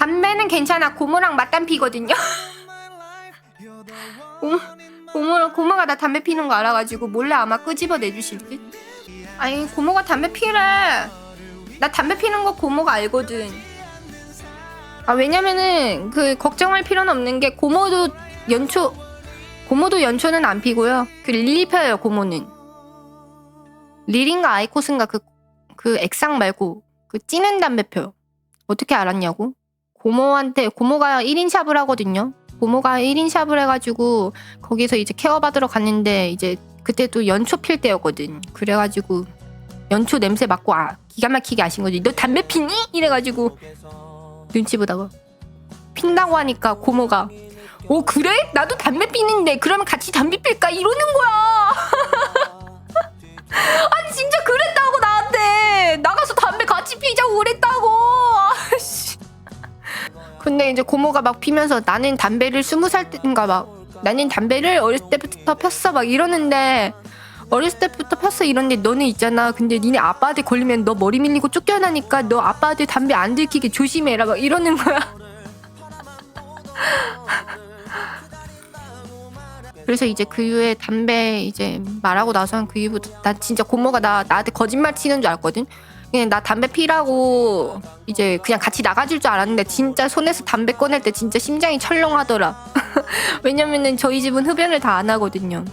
담배는 괜찮아. 고모랑 맞담 피거든요. 고모, 고모, 고모가 나 담배 피는 거 알아가지고 몰래 아마 끄집어 내주실 듯. 아니 고모가 담배 피래. 나 담배 피는 거 고모가 알거든. 아 왜냐면은 그 걱정할 필요는 없는 게 고모도 연초 고모도 연초는 안 피고요. 그 릴리 펴요 고모는. 릴인가 아이코스인가 그, 그 액상 말고 그 찌는 담배 펴요. 어떻게 알았냐고? 고모한테 고모가 1인 샵을 하거든요. 고모가 1인 샵을 해가지고 거기서 이제 케어 받으러 갔는데 이제 그때 또 연초 필 때였거든. 그래가지고 연초 냄새 맡고 아 기가 막히게 아신 거지. 너 담배 피니? 이래가지고 눈치 보다가 핀다고 하니까 고모가 오 그래? 나도 담배 피는데 그러면 같이 담배 필까? 이러는 거야. 아니 진짜 그랬다고 나한테 나가서 담배 같이 피자고 그랬다고. 근데 이제 고모가 막 피면서 나는 담배를 스무 살 때인가 막 나는 담배를 어렸을 때부터 폈어 막 이러는데 어렸을 때부터 폈어 이런데 너네 있잖아. 근데 니네 아빠한테 걸리면 너 머리 밀리고 쫓겨나니까 너 아빠한테 담배 안 들키게 조심해라 막 이러는 거야. 그래서 이제 그 이후에 담배 이제 말하고 나서 그 이후부터 나 진짜 고모가 나 나한테 거짓말 치는 줄 알았거든 그냥 나 담배 피라고 이제 그냥 같이 나가줄 줄 알았는데 진짜 손에서 담배 꺼낼 때 진짜 심장이 철렁하더라. 왜냐면은 저희 집은 흡연을 다 안 하거든요